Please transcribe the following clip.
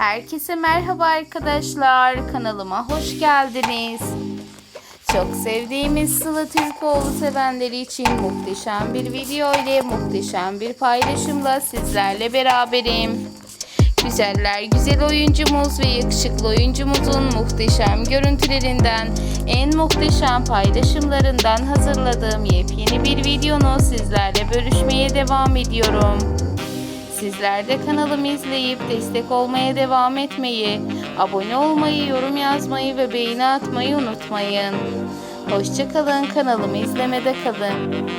Herkese merhaba arkadaşlar. Kanalıma hoş geldiniz. Çok sevdiğimiz Sıla Türkoğlu sevenleri için muhteşem bir video ile muhteşem bir paylaşımla sizlerle beraberim. Güzeller güzel oyuncumuz ve yakışıklı oyuncumuzun muhteşem görüntülerinden, en muhteşem paylaşımlarından hazırladığım yepyeni bir videonu sizlerle bölüşmeye devam ediyorum. Sizler de kanalımı izleyip destek olmaya devam etmeyi, abone olmayı, yorum yazmayı ve beğeni atmayı unutmayın. Hoşçakalın kanalımı izlemede kalın.